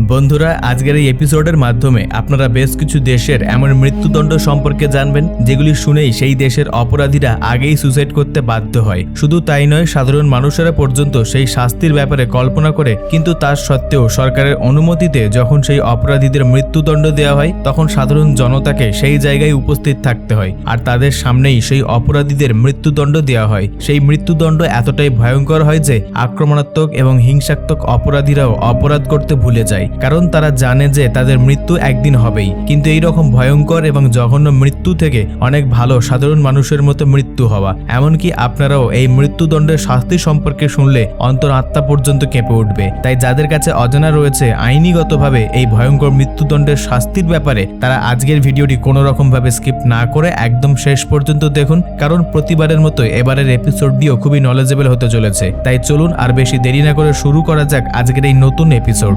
বন্ধুরা, আজকের এই এপিসোডের মাধ্যমে আপনারা বেশ কিছু দেশের এমন মৃত্যুদণ্ড সম্পর্কে জানবেন, যেগুলি শুনেই সেই দেশের অপরাধীরা আগেই সুসাইড করতে বাধ্য হয়। শুধু তাই নয়, সাধারণ মানুষেরা পর্যন্ত সেই শাস্তির ব্যাপারে কল্পনা করে, কিন্তু তার সত্ত্বেও সরকারের অনুমতিতে যখন সেই অপরাধীদের মৃত্যুদণ্ড দেওয়া হয়, তখন সাধারণ জনতাকে সেই জায়গায় উপস্থিত থাকতে হয়। আর তাদের সামনেই সেই অপরাধীদের মৃত্যুদণ্ড দেওয়া হয়। সেই মৃত্যুদণ্ড এতটাই ভয়ঙ্কর হয় যে, আক্রমণাত্মক এবং হিংসাত্মক অপরাধীরাও অপরাধ করতে ভুলে যায়। কারণ তারা জানে যে তাদের মৃত্যু একদিন হবেই। কিন্তু এই রকম ভয়ঙ্কর এবং জঘন্য মৃত্যু থেকে অনেক ভালো, সাধারণ মানুষের মতো মৃত্যু হওয়া। এমনকি আপনারাও এই মৃত্যুদণ্ডের শাস্তি সম্পর্কে শুনলে অন্তর আত্মা পর্যন্ত কেঁপে উঠবে। তাই যাদের কাছে অজানা রয়েছে আইনিগতভাবে এই ভয়ঙ্কর মৃত্যুদণ্ডের শাস্তির ব্যাপারে, তারা আজকের ভিডিওটি কোনো রকম ভাবে স্কিপ না করে একদম শেষ পর্যন্ত দেখুন, কারণ প্রতিবারের মতো এবারের এপিসোডটিও খুবই নলেজেবল হতে চলেছে। তাই চলুন আর বেশি দেরি না করে শুরু করা যাক আজকের এই নতুন এপিসোড।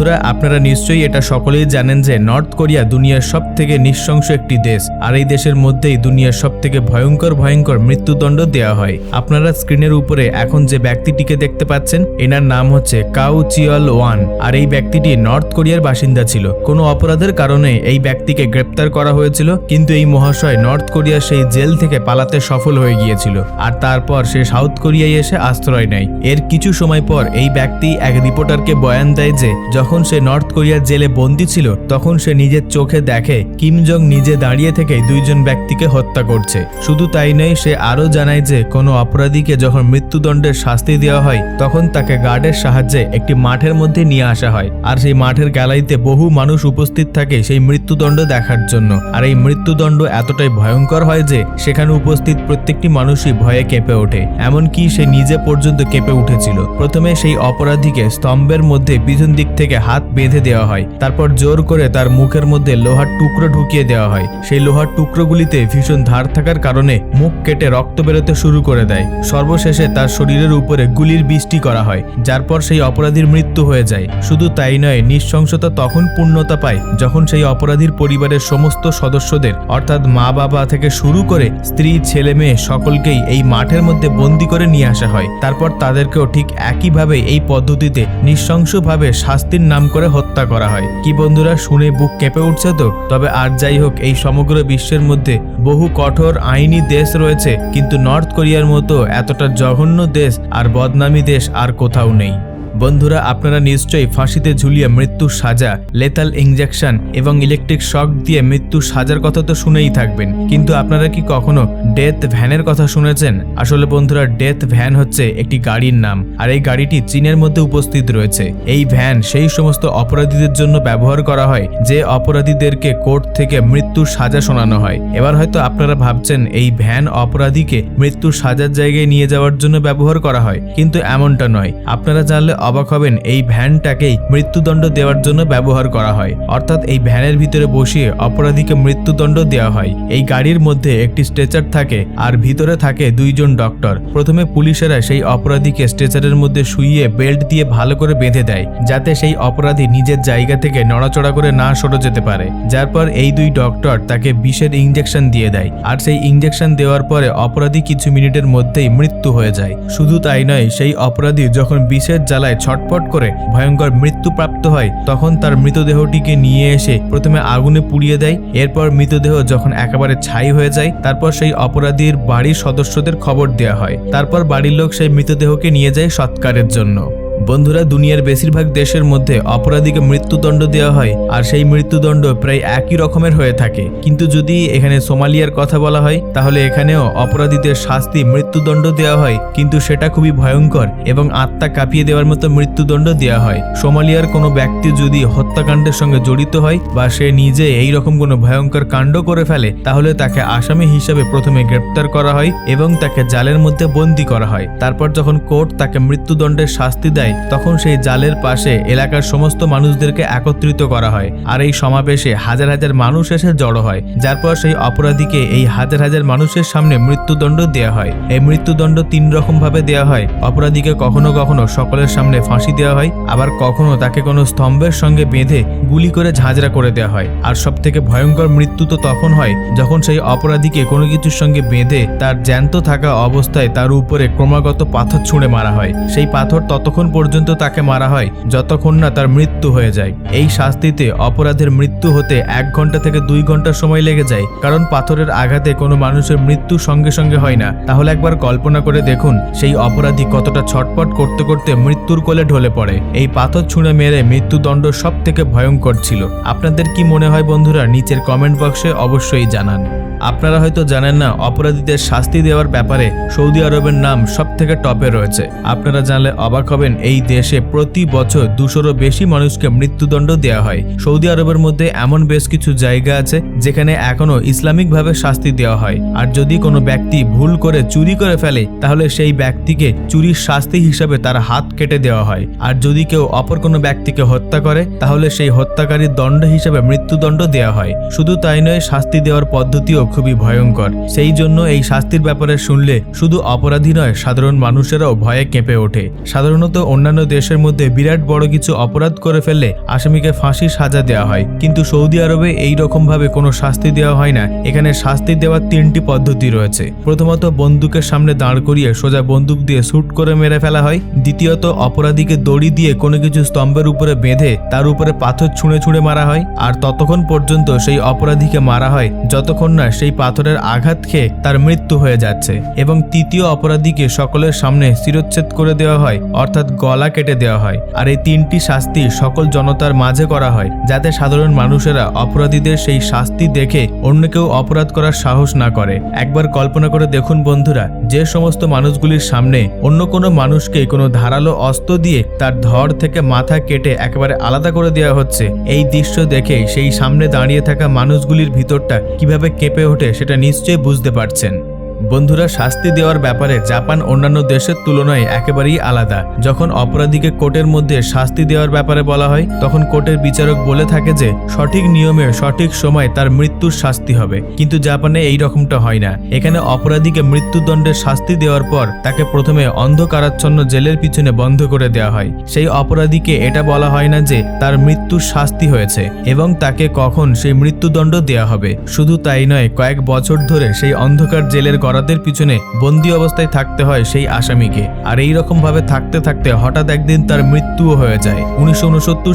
বন্ধুরা, আপনারা নিশ্চয়ই এটা সকলেই জানেন যে নর্থ কোরিয়া দুনিয়ার সব থেকে নিঃশংস একটি দেশ। আর এই দেশের মধ্যেই দুনিয়ার সব থেকে ভয়ঙ্কর ভয়ঙ্কর মৃত্যুদণ্ড দেওয়া হয়। আপনারা স্ক্রিনের উপরে এখন যে ব্যক্তিটিকে দেখতে পাচ্ছেন, এনার নাম হচ্ছে কাউ চিয়ল ওয়ান। আর এই ব্যক্তিটি নর্থ কোরিয়ার বাসিন্দা ছিল। কোনো অপরাধের কারণে এই ব্যক্তিকে গ্রেপ্তার করা হয়েছিল, কিন্তু এই মহাশয় নর্থ কোরিয়ার সেই জেল থেকে পালাতে সফল হয়ে গিয়েছিল। আর তারপর সে সাউথ কোরিয়ায় এসে আশ্রয় নেয়। এর কিছু সময় পর এই ব্যক্তি এক রিপোর্টারকে বয়ান দেয় যে, যখন সে নর্থ কোরিয়ার জেলে বন্দী ছিল, তখন সে নিজের চোখে দেখে কিম জং নিজে দাঁড়িয়ে থেকে দুইজন ব্যক্তিকে হত্যা করছে। শুধু তাই নয়, সে আরও জানায় যে কোনো অপরাধীকে যখন মৃত্যুদণ্ডের শাস্তি দেওয়া হয়, তখন তাকে গার্ডের সাহায্যে একটি মাঠের মধ্যে নিয়ে আসা হয়। আর সেই মাঠের গ্যালারিতে বহু মানুষ উপস্থিত থাকে সেই মৃত্যুদণ্ড দেখার জন্য। আর এই মৃত্যুদণ্ড এতটাই ভয়ঙ্কর হয় যে, সেখানে উপস্থিত প্রত্যেকটি মানুষই ভয়ে কেঁপে ওঠে। এমনকি সে নিজে পর্যন্ত কেঁপে উঠেছিল। প্রথমে সেই অপরাধীকে স্তম্ভের মধ্যে পিছন দিক থেকে হাত বেঁধে দেওয়া হয়। তারপর জোর করে তার মুখের মধ্যে লোহার টুকরো ঢুকিয়ে দেওয়া হয়। সেই লোহার টুকরোগুলিতে ভীষণ ধার থাকার কারণে মুখ কেটে রক্ত বেরোতে শুরু করে দেয়। সর্বশেষে তার শরীরের উপরে গুলির বৃষ্টি করা হয়, যার পর সেই অপরাধীর মৃত্যু হয়ে যায়। শুধু তাই নয়, নৃশংসতা তখন পূর্ণতা পায় যখন সেই অপরাধীর পরিবারের সমস্ত সদস্যদের, অর্থাৎ মা বাবা থেকে শুরু করে স্ত্রী, ছেলে, মেয়ে সকলকেই এই মাঠের মধ্যে বন্দি করে নিয়ে আসা হয়। তারপর তাদেরকেও ঠিক একইভাবে এই পদ্ধতিতে নৃশংসভাবে শাস্তির নাম করে হত্যা করা হয়। কি বন্ধুরা, শুনে বুক কেঁপে উঠছে তো? তবে আর যাই হোক, এই সমগ্র বিশ্বের মধ্যে বহু কঠোর আইনি দেশ রয়েছে, কিন্তু নর্থ কোরিয়ার মতো এতটা জঘন্য দেশ আর বদনামী দেশ আর কোথাও নেই। বন্ধুরা, আপনারা নিশ্চয়ই ফাঁসিতে ঝুলিয়ে মৃত্যুর সাজা, লেতাল ইঞ্জেকশন এবং ইলেকট্রিক শক দিয়ে মৃত্যুর সাজার কথা তো শুনেই থাকবেন। কিন্তু আপনারা কি কখনো ডেথ ভ্যানের কথা শুনেছেন? আসলে বন্ধুরা ডেথ ভ্যান হচ্ছে একটি গাড়ির নাম, আর এই গাড়িটি চীনের মধ্যে উপস্থিত রয়েছে। এই ভ্যান সেই সমস্ত অপরাধীদের জন্য ব্যবহার করা হয়, যে অপরাধীদেরকে কোর্ট থেকে মৃত্যুর সাজা শোনানো হয়। এবার হয়তো আপনারা ভাবছেন, এই ভ্যান অপরাধীকে মৃত্যুর সাজার জায়গায় নিয়ে যাওয়ার জন্য ব্যবহার করা হয়, কিন্তু এমনটা নয়। আপনারা জানলে অবাক হবেন, এই ভ্যানটাকেই মৃত্যুদণ্ড দেওয়ার জন্য ব্যবহার করা হয়। অর্থাৎ এই ভ্যানের ভিতরে বসিয়ে অপরাধীকে মৃত্যুদণ্ড দেওয়া হয়। এই গাড়ির মধ্যে একটি স্ট্রেচার থাকে আর ভিতরে থাকে দুইজন ডক্টর। প্রথমে পুলিশেরা সেই অপরাধীকে স্ট্রেচারের মধ্যে শুইয়ে বেল্ট দিয়ে ভালো করে বেঁধে দেয়, যাতে সেই অপরাধী নিজের জায়গা থেকে নড়াচড়া করে না সরে যেতে পারে। যার পর এই দুই ডক্টর তাকে বিষের ইঞ্জেকশন দিয়ে দেয় আর সেই ইঞ্জেকশন দেওয়ার পরে অপরাধী কিছু মিনিটের মধ্যেই মৃত্যু হয়ে যায়। শুধু তাই নয়, সেই অপরাধী যখন বিষের জ্বালায় ছটফট করে ভয়ঙ্কর মৃত্যুপ্রাপ্ত হয়, তখন তার মৃতদেহটিকে নিয়ে এসে প্রথমে আগুনে পুড়িয়ে দেয়। এরপর মৃতদেহ যখন একেবারে ছাই হয়ে যায়, তারপর সেই অপরাধীর বাড়ির সদস্যদের খবর দেওয়া হয়। তারপর বাড়ির লোক সেই মৃতদেহকে নিয়ে যায় সৎকারের জন্য। বন্ধুরা, দুনিয়ার বেশিরভাগ দেশের মধ্যে অপরাধীকে মৃত্যুদণ্ড দেওয়া হয়, আর সেই মৃত্যুদণ্ড প্রায় একই রকমের হয়ে থাকে। কিন্তু যদি এখানে সোমালিয়ার কথা বলা হয়, তাহলে এখানেও অপরাধীদের শাস্তি মৃত্যুদণ্ড দেওয়া হয়, কিন্তু সেটা খুবই ভয়ঙ্কর এবং আত্মা কাঁপিয়ে দেওয়ার মতো মৃত্যুদণ্ড দেওয়া হয়। সোমালিয়ার কোনো ব্যক্তি যদি হত্যাকাণ্ডের সঙ্গে জড়িত হয় বা সে নিজে এই রকম কোনো ভয়ঙ্কর কাণ্ড করে ফেলে, তাহলে তাকে আসামি হিসাবে প্রথমে গ্রেপ্তার করা হয় এবং তাকে জালের মধ্যে বন্দি করা হয়। তারপর যখন কোর্ট তাকে মৃত্যুদণ্ডের শাস্তি দেয় তখন সেই জালের পাশে এলাকার সমস্ত মানুষদেরকে একত্রিত করা হয়। আর এই সমাবেশে হাজার হাজার মানুষ এসে জড়ো হয়, যার পর সেই অপরাধীকে এই হাজার হাজার মানুষের সামনে মৃত্যুদণ্ড দেওয়া হয়। এই মৃত্যুদণ্ড তিন রকম ভাবে দেওয়া হয়, অপরাধীকে কখনো কখনো সকলের সামনে ফাঁসি দেওয়া হয়, আবার কখনো তাকে কোনো স্তম্ভের সঙ্গে বেঁধে গুলি করে ঝাঁঝরা করে দেওয়া হয়। আর সব থেকে ভয়ঙ্কর মৃত্যু তো তখন হয়, যখন সেই অপরাধীকে কোনো কিছুর সঙ্গে বেঁধে তার জ্যান্ত থাকা অবস্থায় তার উপরে ক্রমাগত পাথর ছুঁড়ে মারা হয়। সেই পাথর ততক্ষণ পর্যন্ত তাকে মারা হয় যতক্ষণ না তার মৃত্যু হয়ে যায়। এই শাস্তিতে অপরাধের মৃত্যু হতে এক ঘণ্টা থেকে দুই ঘণ্টা সময় লেগে যায়, কারণ পাথরের আঘাতে কোনো মানুষের মৃত্যু সঙ্গে সঙ্গে হয় না। তাহলে একবার কল্পনা করে দেখুন, সেই অপরাধী কতটা ছটপট করতে করতে মৃত্যুর কোলে ঢলে পড়ে। এই পাথর ছুঁড়ে মেরে মৃত্যুদণ্ড সব থেকে ভয়ঙ্কর ছিল। আপনাদের কি মনে হয় বন্ধুরা? নিচের কমেন্ট বক্সে অবশ্যই জানান। আপনারা হয়তো জানেন না, অপরাধীদের শাস্তি দেওয়ার ব্যাপারে সৌদি আরবের নাম সব থেকে টপে রয়েছে। আপনারা জানলে অবাক হবেন, এই দেশে প্রতি বছর দুশোরও বেশি মানুষকে মৃত্যুদণ্ড দেওয়া হয়। সৌদি আরবের মধ্যে এমন বেশ কিছু জায়গা আছে, যেখানে এখনও ইসলামিকভাবে শাস্তি দেওয়া হয়। আর যদি কোনো ব্যক্তি ভুল করে চুরি করে ফেলে, তাহলে সেই ব্যক্তিকে চুরির শাস্তি হিসাবে তার হাত কেটে দেওয়া হয়। আর যদি কেউ অপর কোনো ব্যক্তিকে হত্যা করে, তাহলে সেই হত্যাকারীর দণ্ড হিসাবে মৃত্যুদণ্ড দেওয়া হয়। শুধু তাই নয়, শাস্তি দেওয়ার পদ্ধতিও খুবই ভয়ঙ্কর। সেই জন্য এই শাস্তির ব্যাপারে শুনলে শুধু অপরাধী নয়, সাধারণ মানুষেরাও ভয়ে কেঁপে ওঠে। সাধারণত অন্যান্য দেশের মধ্যে বিরাট বড় কিছু অপরাধ করে ফেললে আসামিকে ফাঁসির সাজা দেওয়া হয়। কিন্তু সৌদি আরবে এই রকম ভাবে কোনো শাস্তি দেওয়া হয় না। এখানে শাস্তি দেওয়ার তিনটি পদ্ধতি রয়েছে। প্রথমত, বন্দুকের সামনে দাঁড় করিয়ে সোজা বন্দুক দিয়ে শ্যুট করে মেরে ফেলা হয়। দ্বিতীয়ত, অপরাধীকে দড়ি দিয়ে কোনো কিছু স্তম্ভের উপরে বেঁধে তার উপরে পাথর ছুঁড়ে ছুঁড়ে মারা হয়। আর ততক্ষণ পর্যন্ত সেই অপরাধীকে মারা হয়, যতক্ষণ না সেই পাথরের আঘাত খেয়ে তার মৃত্যু হয়ে যাচ্ছে এবং তৃতীয় অপরাধীকে সকলের সামনে শিরোচ্ছেদ করে দেওয়া হয়, অর্থাৎ গলা কেটে দেওয়া হয়। আর এই তিনটি শাস্তি সকল জনতার মাঝে করা হয়, যাতে সাধারণ মানুষেরা অপরাধীদের সেই শাস্তি দেখে অন্য কেউ অপরাধ করার সাহস না করে। একবার কল্পনা করে দেখুন বন্ধুরা, যে সমস্ত মানুষগুলির সামনে অন্য কোনো মানুষকে কোনো ধারালো অস্ত্র দিয়ে তার ধর থেকে মাথা কেটে একেবারে আলাদা করে দেওয়া হচ্ছে, এই দৃশ্য দেখে সেই সামনে দাঁড়িয়ে থাকা মানুষগুলির ভিতরটা কীভাবে কেঁপে ওঠে সেটা নিশ্চয়ই বুঝতে পারছেন। বন্ধুরা শাস্তি দেওয়ার ব্যাপারে জাপান অন্যান্য দেশের তুলনায় একেবারেই আলাদা। যখন অপরাধীকে কোর্টের মধ্যে শাস্তি দেওয়ার ব্যাপারে বলা হয়, তখন কোর্টের বিচারক বলে থাকে যে, সঠিক নিয়মে সঠিক সময় তার মৃত্যুর শাস্তি হবে। কিন্তু জাপানে এই রকমটা হয় না। এখানে অপরাধীকে মৃত্যুদণ্ডের শাস্তি দেওয়ার পর তাকে প্রথমে অন্ধকারাচ্ছন্ন জেলের পিছনে বন্ধ করে দেওয়া হয়। সেই অপরাধীকে এটা বলা হয় না যে, তার মৃত্যুর শাস্তি হয়েছে এবং তাকে কখন সেই মৃত্যুদণ্ড দেওয়া হবে। শুধু তাই নয়, কয়েক বছর ধরে সেই অন্ধকার জেলের গরাদের পিছনে বন্দি অবস্থায় থাকতে হয় সেই আসামিকে। আর এই রকম ভাবে থাকতে থাকতে হঠাৎ একদিন তার মৃত্যুও হয়ে যায়। উনিশশো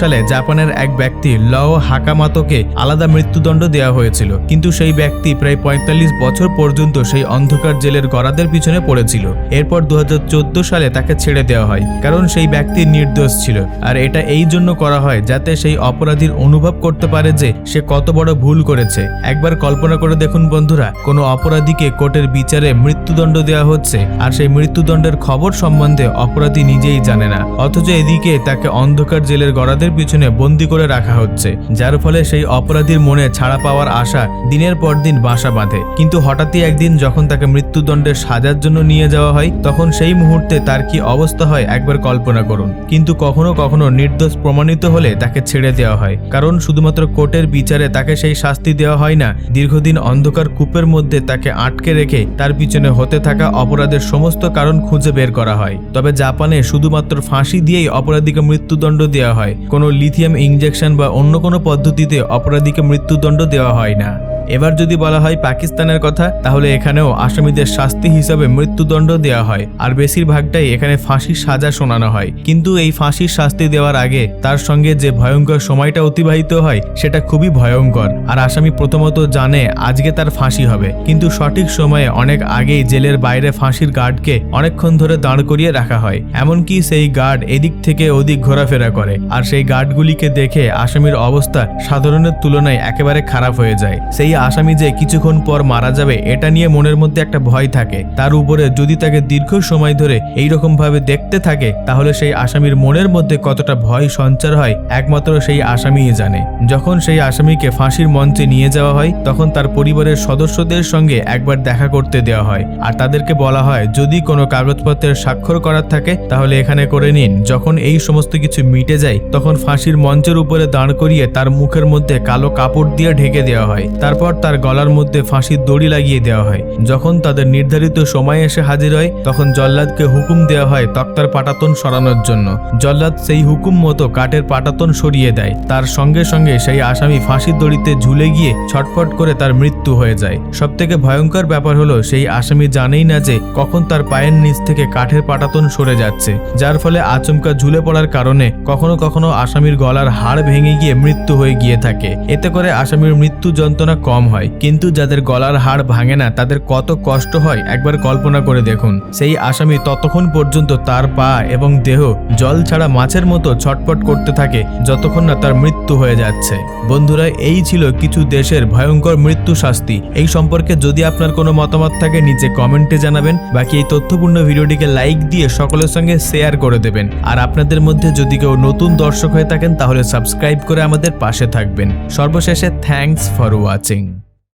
সালে জাপানের এক ব্যক্তি লও হাকামাতোকে আলাদা মৃত্যুদণ্ড দেওয়া হয়েছিল। কিন্তু সেই ব্যক্তি প্রায় পঁয়তাল্লিশ বছর পর্যন্ত সেই অন্ধকার জেলের গরাদের পিছনে পড়েছিল। এরপর দু হাজার চোদ্দ সালে তাকে ছেড়ে দেওয়া হয়, কারণ সেই ব্যক্তি নির্দোষ ছিল। আর এটা এই জন্য করা হয় যাতে সেই অপরাধীর অনুভব করতে পারে যে সে কত বড় ভুল করেছে। একবার কল্পনা করে দেখুন বন্ধুরা, কোনো অপরাধীকে কোর্টের বিচারে মৃত্যুদণ্ড দেওয়া হচ্ছে, আর সেই মৃত্যুদণ্ডের খবর সম্বন্ধে অপরাধী নিজেই জানে না। অথচ এদিকে তাকে অন্ধকার জেলের গড়াদের পিছনে বন্দি করে রাখা হচ্ছে, যার ফলে সেই অপরাধীর মনে ছাড়া পাওয়ার আশা দিনের পর দিন বাসা বাঁধে। কিন্তু হঠাৎই একদিন যখন তাকে মৃত্যুদণ্ডের সাজার জন্য নিয়ে যাওয়া হয়, তখন সেই মুহূর্তে তার কি অবস্থা হয় একবার কল্পনা করুন। কিন্তু কখনো কখনো নির্দোষ প্রমাণিত হলে তাকে ছেড়ে দেওয়া হয়, কারণ শুধুমাত্র কোর্টের বিচারে তাকে সেই শাস্তি দেওয়া হয় না, দীর্ঘদিন অন্ধকার কূপের মধ্যে তাকে আটকে রেখে তার পিছনে হতে থাকা অপরাধের সমস্ত কারণ খুঁজে বের করা হয়। তবে জাপানে শুধুমাত্র ফাঁসি দিয়েই অপরাধীকে মৃত্যুদণ্ড দেওয়া হয়। কোনো লিথিয়াম ইঞ্জেকশন বা অন্য কোনো পদ্ধতিতে অপরাধীকে মৃত্যুদণ্ড দেওয়া হয় না। এবার যদি বলা হয় পাকিস্তানের কথা, তাহলে এখানেও আসামিদের শাস্তি হিসাবে মৃত্যুদণ্ড দেওয়া হয়। আর বেশিরভাগটাই এখানে ফাঁসির সাজা শোনানো হয়। কিন্তু এই ফাঁসির শাস্তি দেওয়ার আগে তার সঙ্গে যে ভয়ঙ্কর সময়টা অতিবাহিত হয়, সেটা খুবই ভয়ঙ্কর। আর আসামি প্রথমত জানে আজকে তার ফাঁসি হবে। কিন্তু সঠিক সময়ে অনেক আগেই জেলের বাইরে ফাঁসির গার্ডকে অনেকক্ষণ ধরে দাঁড় করিয়ে রাখা হয়। এমনকি সেই গার্ড এদিক থেকে ওদিক ঘোরাফেরা করে। আর সেই গার্ডগুলিকে দেখে আসামির অবস্থা সাধারণের তুলনায় একেবারে খারাপ হয়ে যায়। সেই আসামি যে কিছুক্ষণ পর মারা যাবে, এটা নিয়ে মনের মধ্যে একটা ভয় থাকে। তার উপরে যদি তাকে দীর্ঘ সময় ধরে এই রকম ভাবে দেখতে থাকে, তাহলে সেই আসামির মনের মধ্যে কতটা ভয় সঞ্চার হয়, একমাত্র সেই আসামিই জানে। যখন সেই আসামিকে ফাঁসির মঞ্চে নিয়ে যাওয়া হয়, তখন তার পরিবারের সদস্যদের সঙ্গে একবার দেখা করতে দেওয়া হয়। আর তাদেরকে বলা হয়, যদি কোনো কাগজপত্রের স্বাক্ষর করার থাকে, তাহলে এখানে করে নিন। যখন এই সমস্ত কিছু মিটে যায়, তখন ফাঁসির মঞ্চের উপরে দাঁড় করিয়ে তার মুখের মধ্যে কালো কাপড় দিয়ে ঢেকে দেওয়া হয়। তারপর তারপর তার গলার মধ্যে ফাঁসির দড়ি লাগিয়ে দেওয়া হয়। যখন তাদের নির্ধারিত সময় এসে হাজির হয়, তখন জল্লাদকে হুকুম দেওয়া হয় তক্তার পাটাতন সরানোর জন্য। জল্লাদ সেই হুকুম মতো কাঠের পাটাতন সরিয়ে দেয়। তার সঙ্গে সঙ্গে সেই আসামি ফাঁসির দড়িতে ঝুলে গিয়ে ছটফট করে তার মৃত্যু হয়ে যায়। সব থেকে ভয়ঙ্কর ব্যাপার হলো, সেই আসামি জানেই না যে কখন তার পায়ের নিচ থেকে কাঠের পাটাতন সরে যাচ্ছে। যার ফলে আচমকা ঝুলে পড়ার কারণে কখনো কখনো আসামির গলার হাড় ভেঙে গিয়ে মৃত্যু হয়ে গিয়ে থাকে। এতে করে আসামির মৃত্যু যন্ত্রণা কম হয়। কিন্তু যাদের গলার হাড় ভাঙে না, তাদের কত কষ্ট হয়? একবার কল্পনা করে দেখুন। সেই আসামি ততক্ষণ পর্যন্ত তার পা এবং দেহ জল ছাড়া মাছের মতো ছটপট করতে থাকে, যতক্ষণ না তার মৃত্যু হয়ে যাচ্ছে। বন্ধুরা, এই ছিল কিছু দেশের ভয়ঙ্কর মৃত্যু শাস্তি। এই সম্পর্কে যদি আপনার কোনো মতামত থাকে, নিচে কমেন্টে জানাবেন। বাকি এই তথ্যপূর্ণ ভিডিওটিকে লাইক দিয়ে সকলের সঙ্গে শেয়ার করে দেবেন। আর আপনাদের মধ্যে যদি কেউ নতুন দর্শক হয়ে থাকেন, তাহলে সাবস্ক্রাইব করে আমাদের পাশে থাকবেন। সর্বশেষে থ্যাঙ্কস ফর ওয়াচিং।